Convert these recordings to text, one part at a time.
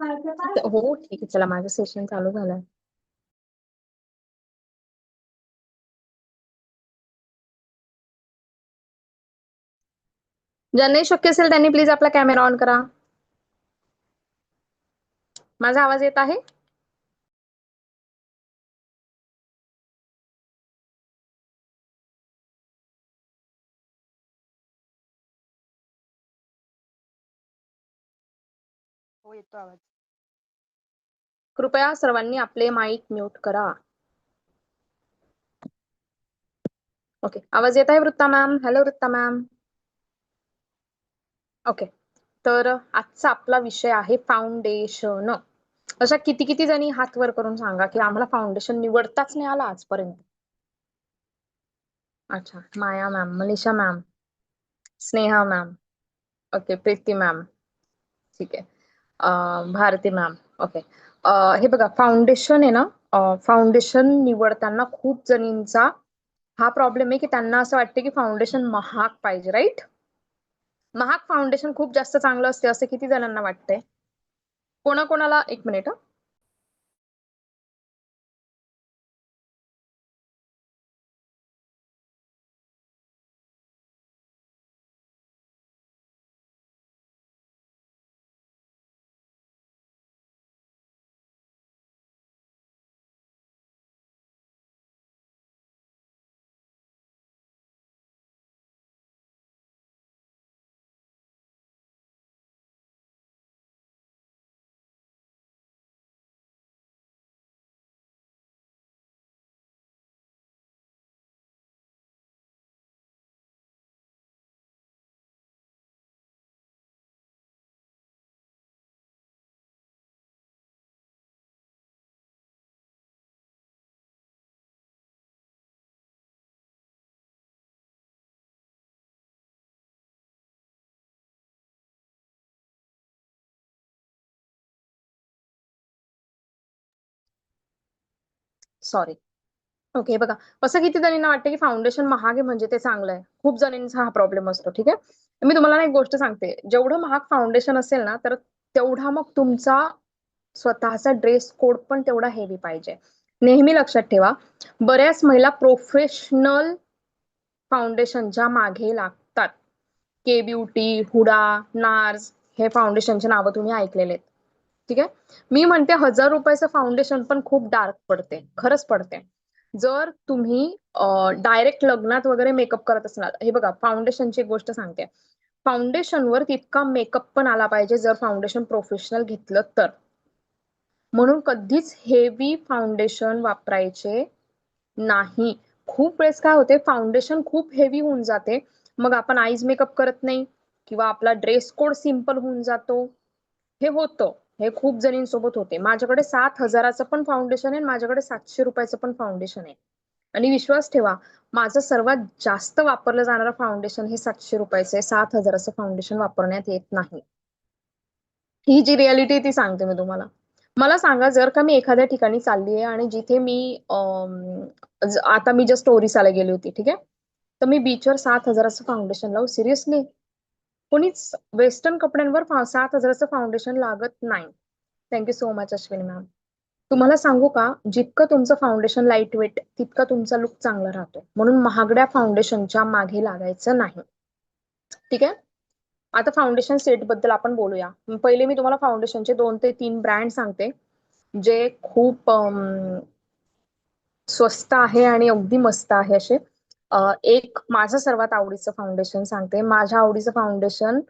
हो ठीक आहे. चला माझं सेशन चालू झालं. ज्यांनाही शक्य असेल त्यांनी प्लीज आपला कॅमेरा ऑन करा. माझा आवाज येत आहे? येतो आवाज. कृपया सर्वांनी आपले माईक म्यूट करा. ओके आवाज येत आहे Vritta ma'am hello Vritta ma'am okay तर आजचा आपला विषय आहे फाउंडेशन अशा किती किती जणी हात वर करून सांगा की आम्हाला फाउंडेशन निवडताच नाही आला आजपर्यंत. अच्छा Maya ma'am Manisha ma'am Sneha ma'am okay Preeti ma'am ठीक आहे. भारती मॅम. ओके. हे बघा फाउंडेशन आहे ना? फाउंडेशन निवडताना खूप जणींचा हा प्रॉब्लेम आहे की त्यांना असं वाटतं की फाउंडेशन महाग पाहिजे राईट महाग फाउंडेशन खूप जास्त चांगलं असते असं किती जणांना वाटतंय? कोणाकोणाला? एक मिनिट सॉरी ओके बघा. असं किती जणींना वाटतं की फाउंडेशन महाग आहे म्हणजे ते चांगलं आहे. खूप जणींचा हा प्रॉब्लेम असतो ठीक आहे? मी तुम्हाला ना एक गोष्ट सांगते. जेवढं महाग फाउंडेशन असेल ना तर तेवढा मग तुमचा स्वतःचा ड्रेस कोड पण तेवढा हेवी पाहिजे. नेहमी लक्षात ठेवा बऱ्याच महिला प्रोफेशनल फाउंडेशनच्या मागे लागतात के ब्युटी हुडा नार्स हे फाउंडेशनचे नावं तुम्ही ऐकलेले आहेत. ठीक आहे? मी म्हणते हजार रुपयाचं फाउंडेशन पण खूप डार्क पडते खरंच पडते. जर तुम्ही डायरेक्ट लग्नात वगैरे मेकअप करत असणार हे बघा फाउंडेशनची एक गोष्ट सांगते. फाउंडेशनवर तितका मेकअप पण आला पाहिजे जर फाउंडेशन प्रोफेशनल घेतलं तर. म्हणून कधीच हेवी फाउंडेशन वापरायचे नाही. खूप वेळेस काय होते फाउंडेशन खूप हेवी होऊन जाते. मग आपण आईज मेकअप करत नाही किंवा आपला ड्रेस कोड सिंपल होऊन जातो. हे होतं. हे खूप जणींसोबत होते. माझ्याकडे सात हजाराचं पण फाउंडेशन आहे माझ्याकडे सातशे रुपयाचं पण फाउंडेशन आहे. आणि विश्वास ठेवा माझं सर्वात जास्त वापरलं जाणारं फाउंडेशन हे सातशे रुपयाचं आहे. सात हजाराचं फाउंडेशन वापरण्यात येत नाही. ही जी रियालिटी ती सांगते मी तुम्हाला. मला सांगा जर का मी एखाद्या ठिकाणी चालली आहे आणि जिथे मी आता मी ज्या स्टोरीसाला गेली होती ठीक आहे? तर मी बीचवर सात हजाराचं फाउंडेशन लावू सिरियसली कोणीच वेस्टर्न कपड्यांवर सात हजाराचं फाउंडेशन लागत नाही. Thank you so much Ashwini ma'am तुम्हाला सांगू का जितकं तुमचं फाउंडेशन लाइट वेट तितका तुमचा लुक चांगला राहतो. म्हणून महागड्या फाउंडेशनच्या मागे लागायचं नाही. ठीक आहे? आता फाउंडेशन सेटबद्दल आपण बोलूया. पहिले मी तुम्हाला फाउंडेशनचे दोन ते तीन ब्रँड सांगते जे खूप स्वस्त आहे आणि अगदी मस्त आहे असे. एक माझं सर्वात आवडीचं फाउंडेशन सांगते. माझ्या आवडीचं फाउंडेशन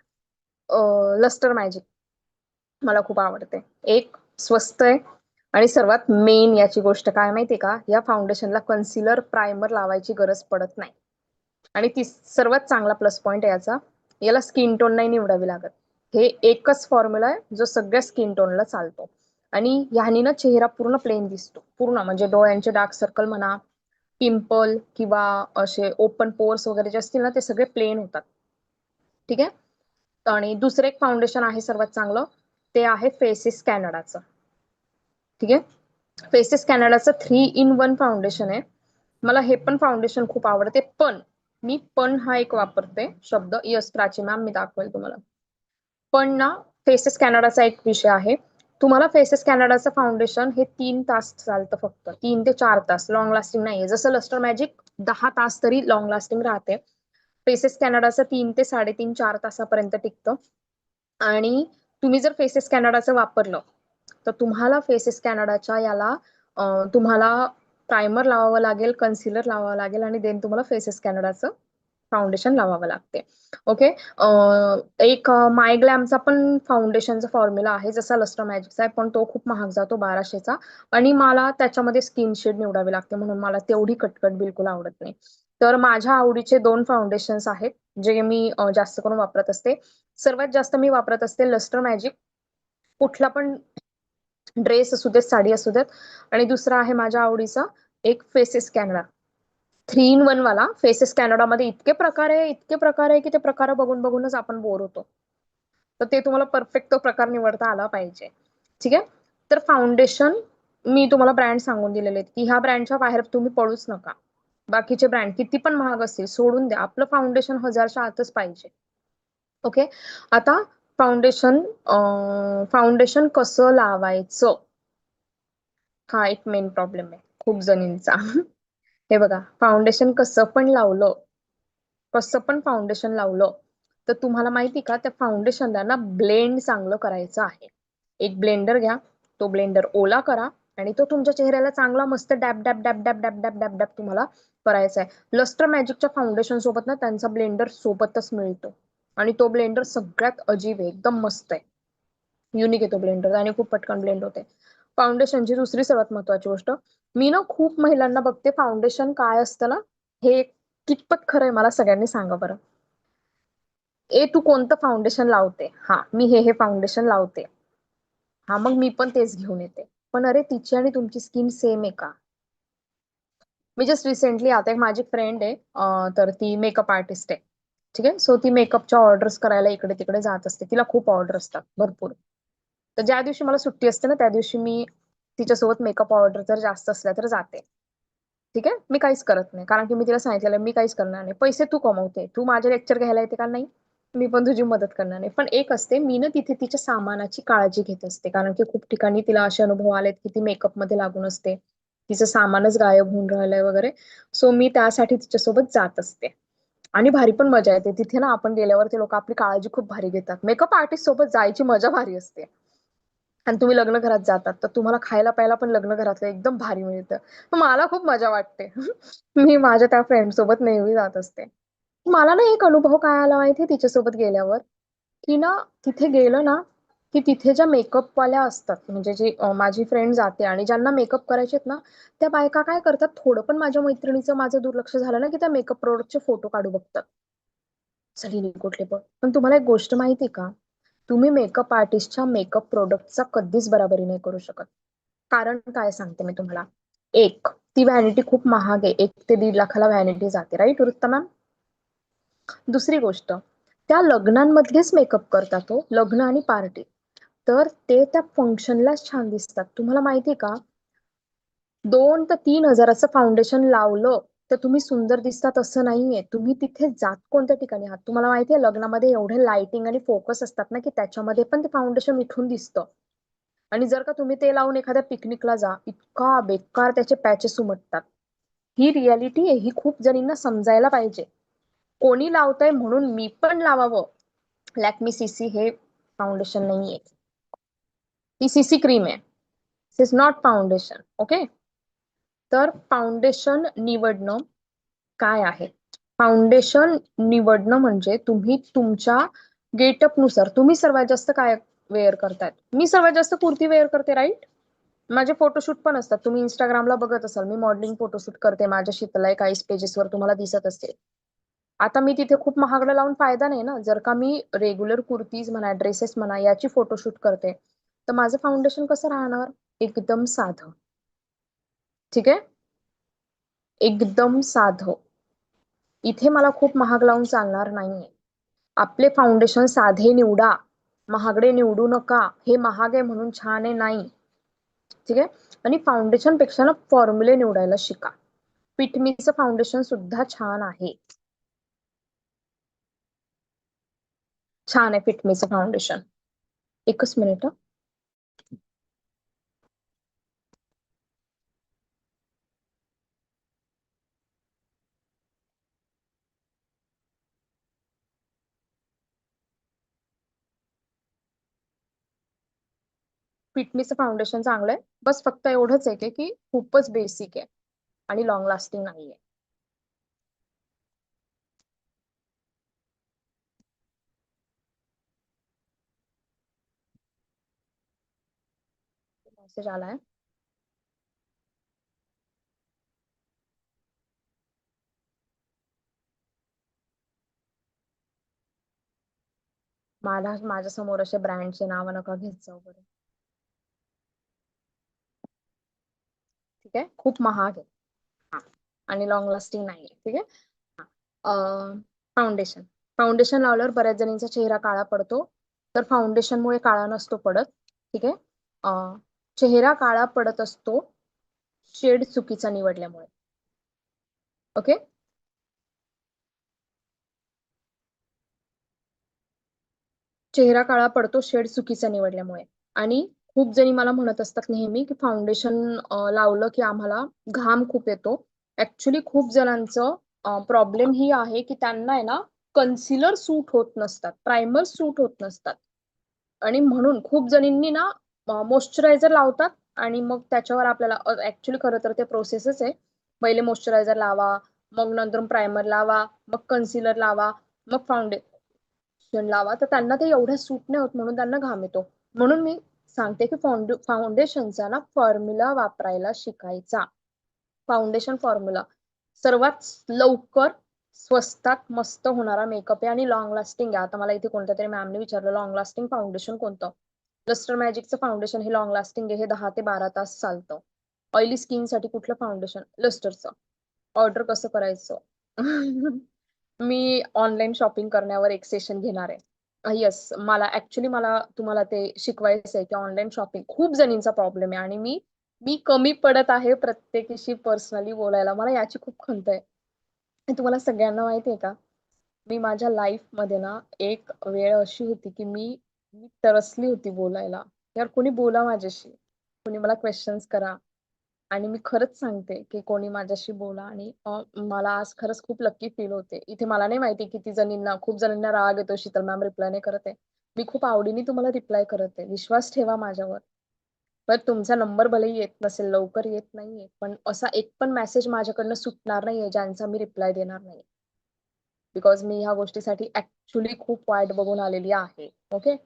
लस्टर मॅजिक मला खूप आवडते. एक स्वस्त आहे आणि सर्वात मेन याची गोष्ट काय माहितीये का? या फाउंडेशनला कन्सिलर प्रायमर लावायची गरज पडत नाही. आणि ती सर्वात चांगला प्लस पॉइंट आहे याचा. याला स्किन टोन नाही निवडावी लागत. हे एकच फॉर्म्युला आहे जो सगळ्या स्किन टोनला चालतो. आणि ह्यानी ना चेहरा पूर्ण प्लेन दिसतो. पूर्ण म्हणजे डोळ्यांचे डार्क सर्कल म्हणा पिंपल किंवा असे ओपन पोर्स वगैरे जे असतील ना ते सगळे प्लेन होतात. ठीक आहे? आणि दुसरं एक फाउंडेशन आहे सर्वात चांगलं ते आहे फेसिस कॅनडाचं ठीक आहे? फेसिस कॅनडाचं थ्री इन वन फाउंडेशन आहे. मला हे पण फाउंडेशन खूप आवडते पण मी पण हा एक वापरते शब्द. यस प्राची मॅम मी दाखवेल तुम्हाला. पण ना फेसेस कॅनडाचा एक विषय आहे. तुम्हाला फेसेस कॅनडाचं फाउंडेशन हे तीन तास चालतं फक्त. तीन ते चार तास. लॉंग लास्टिंग नाहीये. जसं लस्टर मॅजिक दहा तास तरी लॉंग लास्टिंग राहते. फेसेस कॅनडाचं तीन ते साडेतीन चार तासापर्यंत टिकतं. आणि तुम्ही जर फेसेस कॅनडाचं वापरलं तर तुम्हाला फेसेस कॅनडाच्या याला तुम्हाला प्रायमर लावावं लागेल कन्सिलर लावावं लागेल आणि देन तुम्हाला फेसेस कॅनडाचं फाउंडेशन लावावं लागते. ओके एक मायग्लॅमचा पण फाउंडेशनचा फॉर्म्युला आहे जसा लस्टर मॅजिकचा आहे पण तो खूप महाग जातो बाराशेचा. आणि मला त्याच्यामध्ये स्किन शेड निवडावी लागते म्हणून मला तेवढी कटकट बिलकुल आवडत नाही. तर माझ्या आवडीचे दोन फाउंडेशन्स आहेत जे मी जास्त करून वापरत असते. सर्वात जास्त मी वापरत असते लस्टर मॅजिक कुठला पण ड्रेस असू देत साडी असू देत. आणि दुसरा आहे माझ्या आवडीचा एक Faces Canada three in one वाला फेसेस कॅनडामध्ये इतके प्रकार आहे इतके प्रकार आहे की ते प्रकार बघून बघूनच आपण बोर होतो. तर ते तुम्हाला परफेक्ट तो प्रकार निवडता आला पाहिजे. ठीक आहे? तर फाउंडेशन मी तुम्हाला ब्रँड सांगून दिलेले आहेत की ह्या ब्रँडच्या बाहेर तुम्ही पडूच नका. बाकीचे ब्रँड किती पण महाग असतील सोडून द्या. आपलं फाउंडेशन हजारच्या आतच पाहिजे. ओके आता फाउंडेशन फाउंडेशन कसं लावायचं? हा एक मेन प्रॉब्लेम आहे. खूप जणींचा. हे बघा फाउंडेशन कसं पण लावलं कसं पण फाउंडेशन लावलं तर तुम्हाला माहिती का त्या फाउंडेशनला ना ब्लेंड चांगलं करायचं आहे. एक ब्लेंडर घ्या तो ब्लेंडर ओला करा आणि तो तुमच्या चेहऱ्याला चांगला मस्त dab dab dab dab dab dab dab dab तुम्हाला करायचा आहे. लस्टर मॅजिकच्या फाउंडेशन सोबत ना त्यांचा ब्लेंडर सोबतच मिळतो. आणि तो ब्लेंडर सगळ्यात अजीब आहे एकदम मस्त आहे. युनिक आहे तो ब्लेंडर आणि खूप पटकन ब्लेंड होते. फाउंडेशनची दुसरी सर्वात महत्वाची गोष्ट. मी ना खूप महिलांना बघते फाउंडेशन काय असतं ना हे कितपत खरं आहे मला सगळ्यांनी सांगा बरं. ए तू कोणतं फाउंडेशन लावते? हा मी हे हे फाउंडेशन लावते. हा मग मी पण तेच घेऊन येते. पण अरे तिची आणि तुमची स्किन सेम आहे का? मी जस्ट रिसेंटली आता एक माझी फ्रेंड आहे तर ती मेकअप आर्टिस्ट आहे. ठीक आहे? सो ती मेकअपच्या ऑर्डर्स करायला इकडे तिकडे जात असते. तिला खूप ऑर्डर असतात भरपूर. तर ज्या दिवशी मला सुट्टी असते ना त्या दिवशी मी तिच्यासोबत मेकअप ऑर्डर जर जास्त असल्या तर जाते. ठीक आहे? मी काहीच करत नाही. कारण की मी तिला सांगितलेलं मी काहीच करणार नाही. पैसे तू कमवते. तू माझे लेक्चर घ्यायला येते का? नाही. मी पण तुझी मदत करणार नाही. पण एक असते मी ना तिथे तिच्या सामानाची काळजी घेत असते. कारण की खूप ठिकाणी तिला असे अनुभव आलेत की ती मेकअपमध्ये लागून असते. तिचं सामानच गायब होऊन राहिलंय वगैरे. सो मी त्यासाठी तिच्यासोबत जात असते. आणि भारी पण मजा येते. तिथे ना आपण गेल्यावर ते लोक आपली काळजी खूप भारी घेतात. मेकअप आर्टिस्ट सोबत जायची मजा भारी असते. आणि तुम्ही लग्न घरात जातात तर तुम्हाला खायला प्यायला पण लग्न घरातलं एकदम भारी मिळतं. मला खूप मजा वाटते. मी माझ्या त्या फ्रेंड सोबत नेहमी जात असते. मला ना एक अनुभव काय आला माहितीये तिच्यासोबत गेल्यावर? की ना तिथे गेलं ना की तिथे ज्या मेकअप वाल्या असतात म्हणजे जी माझी फ्रेंड जाते आणि ज्यांना मेकअप करायचे ना त्या बायका काय करतात थोडं पण माझ्या मैत्रिणीचं माझं दुर्लक्ष झालं ना की त्या मेकअप प्रोडक्टचे फोटो काढू बघतात. चली कुठले पण. पण तुम्हाला एक गोष्ट माहिती का? तुम्ही मेकअप आर्टिस्टच्या मेकअप प्रोडक्टचा कधीच बराबरी नाही करू शकत. कारण काय सांगते मी तुम्हाला? एक ती व्हॅनिटी खूप महाग आहे. एक ते दीड लाखाला व्हॅनिटी जाते. राईट वृत्ता मॅम दुसरी गोष्ट त्या लग्नांमधलेच मेकअप करतात तो लग्न आणि पार्टी तर ते त्या फंक्शनलाच छान दिसतात. तुम्हाला माहिती का? दोन ते तीन हजाराचं फाउंडेशन लावलं तर तुम्ही सुंदर दिसतात असं नाहीये. तुम्ही तिथे जात कोणत्या ठिकाणी आहात? तुम्हाला माहितीये लग्नामध्ये एवढे लाइटिंग आणि फोकस असतात ना की त्याच्यामध्ये पण ते फाउंडेशन उठून दिसतं. आणि जर का तुम्ही ते लावून एखाद्या पिकनिकला जा इतका बेकार त्याचे पॅचेस उमटतात. ही रियालिटी आहे ही खूप जणींना समजायला पाहिजे. कोणी लावतंय म्हणून मी पण लावावं. लॅक्मी सीसी हे फाउंडेशन नाहीये. ती सीसी क्रीम आहे. इज नॉट फाउंडेशन ओके तर फाउंडेशन निवडणं काय आहे? फाउंडेशन निवडणं म्हणजे तुम्ही तुमच्या गेटअपनुसार तुम्ही सर्वात जास्त काय वेअर करतायत मी सर्वात जास्त कुर्ती वेअर करते राईट माझे फोटोशूट पण असतात. तुम्ही इंस्टाग्रामला बघत असाल मी मॉडेलिंग फोटोशूट करते. माझ्या शीतलाय काही पेजेसवर तुम्हाला दिसत असते आता मी तिथे खूप महागडं लावून फायदा नाही ना. जर का मी रेग्युलर कुर्तीज म्हणा ड्रेसेस म्हणा याची फोटोशूट करते तर माझं फाउंडेशन कसं राहणार? एकदम साधं. ठीक आहे? एकदम साधं. इथे मला खूप महाग लावून चालणार नाहीये. आपले फाउंडेशन साधे निवडा. महागडे निवडू नका. हे महाग आहे म्हणून छान आहे नाही. ठीक आहे? आणि फाउंडेशनपेक्षा ना फॉर्म्युले निवडायला शिका. पिटमीचं फाउंडेशन सुद्धा छान आहे. छान आहे फिटमीचं फाउंडेशन एकच मिनिट हं. फाउंडेशन चांगलं आहे. बस फक्त एवढंच आहे की खूपच बेसिक आहे आणि लॉंग लास्टिंग नाहीये. मेसेज आलाय. मला माझ्यासमोर असे ब्रँडचे नाव नका घेत जाऊ बरं. ठीक आहे? खूप महाग आहे. आणि लॉंग लास्टिंग नाहीये ठीक आहे? फाउंडेशन फाउंडेशन लावल्यावर बऱ्याच जणींचा चेहरा काळा पडतो. तर फाउंडेशनमुळे काळा नसतो पडत ठीक आहे? चेहरा काळा पडत असतो शेड चुकीचा निवडल्यामुळे. ओके? चेहरा काळा पडतो शेड चुकीचा निवडल्यामुळे. आणि खूप जणी मला म्हणत असतात नेहमी की फाउंडेशन लावलं की आम्हाला घाम खूप येतो. ऍक्च्युली खूप जणांचं प्रॉब्लेम ही आहे की त्यांना आहे ना कन्सिलर सूट होत नसतात प्रायमर सूट होत नसतात. आणि म्हणून खूप जणींनी ना मॉइश्चरायझर लावतात आणि मग त्याच्यावर आपल्याला ऍक्च्युली खरं तर ते प्रोसेसच आहे. पहिले मॉइश्चरायझर लावा मग नंतर प्रायमर लावा मग कन्सिलर लावा मग फाउंडेशन लावा. तर त्यांना ते एवढ्या सूट नाही होत म्हणून त्यांना घाम येतो. म्हणून मी सांगते की फाउंडेशनचा ना फॉर्म्युला वापरायला शिकायचा. फाउंडेशन फॉर्म्युला सर्वात लवकर स्वस्तात मस्त होणारा मेकअप आहे आणि लॉंग लास्टिंग आहे. आता मला इथे कोणत्या तरी मॅमने विचारलं लॉंग लास्टिंग फाउंडेशन कोणतं? लस्टर मॅजिकचं फाउंडेशन हे लॉंग लास्टिंग आहे हे दहा ते बारा तास चालतं. ऑइली स्किनसाठी कुठलं फाउंडेशन लस्टरचं ऑर्डर कसं करायचं? मी ऑनलाईन शॉपिंग करण्यावर एक सेशन घेणार आहे. येस मला ऍक्च्युली मला तुम्हाला ते शिकवायचं आहे की ऑनलाईन शॉपिंग खूप जणींचा प्रॉब्लेम आहे आणि मी मी कमी पडत आहे प्रत्येकीशी पर्सनली बोलायला. मला याची खूप खंत आहे. तुम्हाला सगळ्यांना माहिती आहे का? मी माझ्या लाईफमध्ये ना एक वेळ अशी होती की मी मी तरसली होती बोलायला. यार कोणी बोला माझ्याशी. कोणी मला क्वेश्चन्स करा. आणि मी खरंच सांगते की कोणी माझ्याशी बोला आणि मला आज खरंच खूप लक्की फील होते. इथे मला नाही माहिती किती जणींना खूप जणींना राग येतो शीतल मॅम रिप्लाय नाही करत आहे. मी खूप आवडीने तुम्हाला रिप्लाय करत आहे. विश्वास ठेवा माझ्यावर. पण तुमचा नंबर भलेही येत नसेल लवकर येत नाहीये पण असा एक पण मेसेज माझ्याकडनं सुटणार नाहीये ज्यांचा मी रिप्लाय देणार नाही. बिकॉज मी ह्या गोष्टीसाठी ऍक्च्युली खूप वाईट बघून आलेली आहे. ओके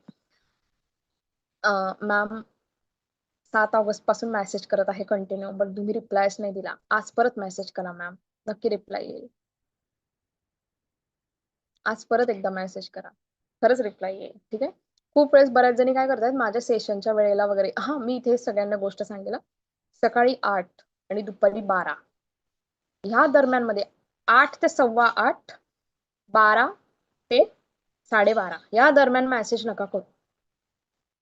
मॅम सात ऑगस्टपासून मेसेज करत आहे कंटिन्यू बट तुम्ही रिप्लायच नाही दिला. आज परत मेसेज करा मॅम नक्की रिप्लाय येईल. आज परत एकदा मेसेज करा. खरंच रिप्लाय येईल. ठीक आहे? खूप वेळेस बऱ्याच जणी काय करतात माझ्या सेशनच्या वेळेला वगैरे. हा मी इथे सगळ्यांना गोष्ट सांगेल सकाळी आठ आणि दुपारी बारा. ह्या दरम्यानमध्ये आठ ते सव्वा आठ बारा ते साडेबारा. या दरम्यान मेसेज नका करू.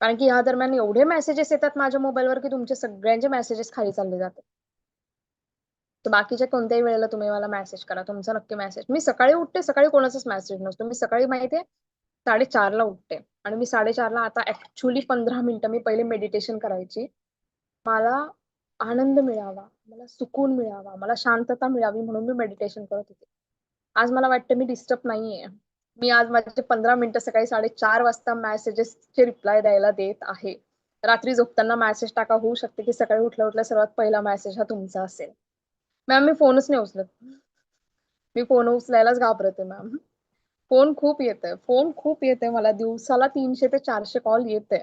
कारण की ह्या दरम्यान एवढे मेसेजेस येतात माझ्या मोबाईलवर की तुमचे सगळ्यांचे मेसेजेस खाली चालले जातात. तर बाकीच्या कोणत्याही वेळेला तुम्ही मला मेसेज करा. तुमचा नक्की मेसेज मी सकाळी उठते सकाळी कोणाचाच मेसेज नसतो. मी सकाळी माहितीये साडेचारला उठते. आणि मी साडेचारला आता ऍक्च्युली पंधरा मिनिटं मी पहिले मेडिटेशन करायची. मला आनंद मिळावा मला सुकून मिळावा मला शांतता मिळावी म्हणून मी मेडिटेशन करत होते. आज मला वाटतं मी डिस्टर्ब नाहीये. मी आज माझे पंधरा मिनिटं सकाळी साडेचार वाजता मेसेजेसचे रिप्लाय द्यायला देत आहे. रात्री झोपताना मेसेज टाका. होऊ शकते की सकाळी उठल्या उठल्या सर्वात पहिला मेसेज हा तुमचा असेल. मॅम मी फोनच नाही उचलत. मी फोन उचलायलाच घाबरते मॅम फोन खूप येते फोन खूप येते मला. दिवसाला तीनशे ते चारशे कॉल येते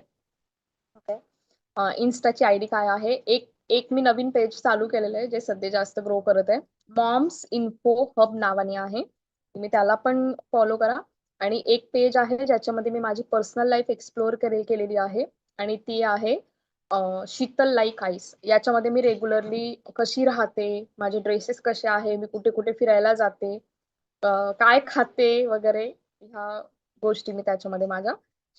ओके इन्स्टाची आयडी काय आहे? एक एक मी नवीन पेज चालू केलेलं आहे जे सध्या जास्त ग्रो करत आहे. मॉम्स इन्फो हब नावाने आहे. तुम्ही त्याला पण फॉलो करा. आणि एक पेज आहे ज्याच्यामध्ये मी माझी पर्सनल लाईफ एक्सप्लोअर केलेली आहे. आणि ती आहे शीतल लाईक आईस याच्यामध्ये मी रेग्युलरली कशी राहते माझे ड्रेसेस कसे आहे मी कुठे कुठे फिरायला जाते काय खाते वगैरे ह्या गोष्टी मी त्याच्यामध्ये माझ्या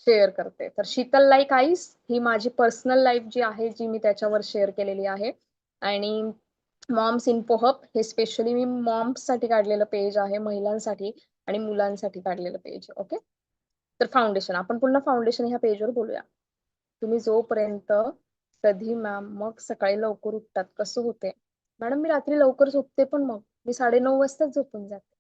शेअर करते. तर शीतल लाईक आईस ही माझी पर्सनल लाईफ जी आहे जी मी त्याच्यावर शेअर केलेली आहे. आणि मॉम्स इन पोहप हे स्पेशली मी मॉम्ससाठी काढलेलं पेज आहे महिलांसाठी आणि मुलांसाठी काढलेलं पेज ओके तर फाउंडेशन आपण पुन्हा फाउंडेशन ह्या पेजवर बोलूया. तुम्ही जोपर्यंत कधी मॅम मग सकाळी लवकर उठतात कसं होते मॅडम मी रात्री लवकर झोपते पण मग? मी साडे नऊ वाजताच झोपून जाते.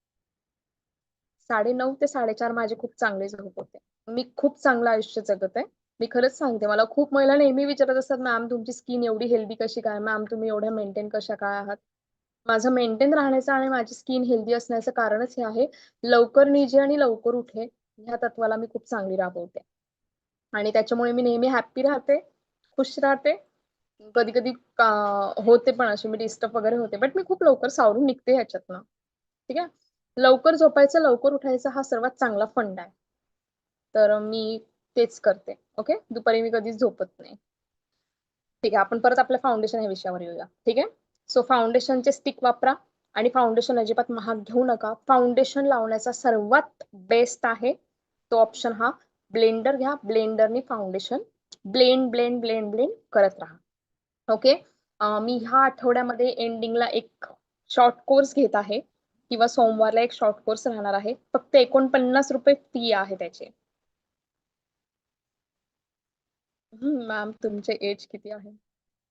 साडे नऊ ते साडेचार माझे खूप चांगले झोप होते. मी खूप चांगलं आयुष्य जगत आहे. मी खरंच सांगते मला खूप महिला नेहमी विचारत असतात मॅम तुमची स्किन एवढी हेल्दी कशी काय? मॅम तुम्ही एवढ्या मेंटेन कशा काय आहात? माझं मेंटेन राहण्याचं आणि माझी स्किन हेल्दी असण्याचं कारणच हे आहे लवकर निजे आणि लवकर उठे ह्या तत्वाला मी खूप चांगली राबवते. आणि त्याच्यामुळे मी नेहमी हॅप्पी राहते खुश राहते. कधी कधी होते पण अशी मी डिस्टर्ब वगैरे होते बट मी खूप लवकर सावरून निघते ह्याच्यातनं. ठीक आहे? लवकर झोपायचं लवकर उठायचं हा सर्वात चांगला फंड आहे. तर मी तेच करते. ओके? दुपारी मी कधीच झोपत नाही. ठीक आहे आपण परत आपल्या फाउंडेशन या विषयावर येऊया. ठीक आहे? सो फाउंडेशनचे स्टिक वापरा आणि फाउंडेशन अजिबात महाग घेऊ नका. फाउंडेशन लावण्याचा सर्वात बेस्ट आहे तो ऑप्शन हा. ब्लेंडर घ्या. ब्लेंडरने foundation blend blend blend blend करत राहा. ओके मी ह्या आठवड्यामध्ये एंडिंगला एक शॉर्ट कोर्स घेत आहे. किंवा सोमवारला एक शॉर्ट कोर्स राहणार आहे. फक्त एकोणपन्नास रुपये फी आहे त्याचे. मॅम तुमचे एज किती आहे?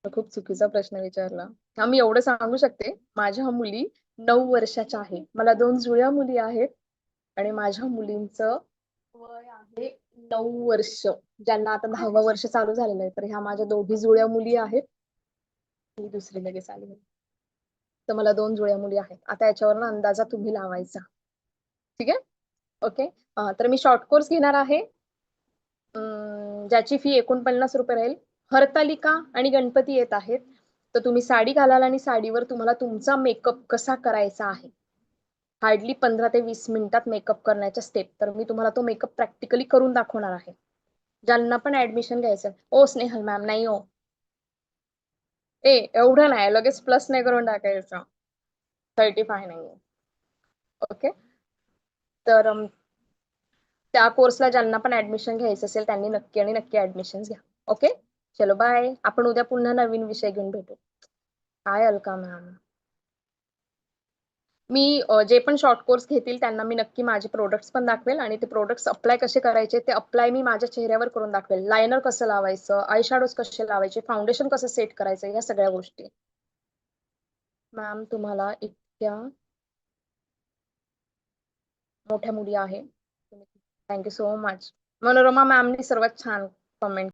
खूप चुकीचा प्रश्न विचारला. हा मी एवढं सांगू शकते. माझ्या मुली नऊ वर्षाच्या आहे. मला दोन जुळ्या मुली आहेत आणि माझ्या मुलींचं वय आहे नऊ वर्ष. ज्यांना आता दहावं वर्ष चालू झालेलं आहे. तर ह्या माझ्या दोघी जुळ्या मुली आहेत. ही दुसरी लगेच आली. तर मला दोन जुळ्या मुली आहेत. आता याच्यावर अंदाजा तुम्ही लावायचा. ठीक आहे? ओके तर मी शॉर्ट कोर्स घेणार आहे. ज्याची फी एकोणपन्नास रुपये राहील. हरतालिका आणि गणपती येत आहेत. तर तुम्ही साडी घालाल आणि साडीवर तुम्हाला तुमचा मेकअप कसा करायचा आहे? हार्डली पंधरा ते वीस मिनिटात मेकअप करण्याच्या स्टेप तर मी तुम्हाला तो मेकअप प्रॅक्टिकली करून दाखवणार आहे. ज्यांना पण ऍडमिशन घ्यायचं ओ स्नेहल मॅम नाही ओ ए एवढं नाही. लगेच प्लस नाही करून टाकायचं. थर्टी फाय नाही. ओके तर त्या कोर्सला ज्यांना पण ऍडमिशन घ्यायचं असेल त्यांनी नक्की आणि नक्की ऍडमिशन घ्या. ओके चलो बाय आपण उद्या पुन्हा नवीन विषय घेऊन भेटू. हाय अलका मॅम मी जे पण शॉर्ट कोर्स घेतील त्यांना मी नक्की माझे प्रोडक्ट्स पण दाखवेल आणि ते प्रोडक्ट्स अप्लाय कसे करायचे ते अप्लाय मी माझ्या चेहऱ्यावर करून दाखवेल. लायनर कसं लावायचं आय शॅडोज कसे लावायचे फाउंडेशन कसं सेट करायचं या सगळ्या गोष्टी. मॅम तुम्हाला इतक्या मोठ्या मुली आहे thank you so much Manorama मॅमने सर्वात छान कमेंट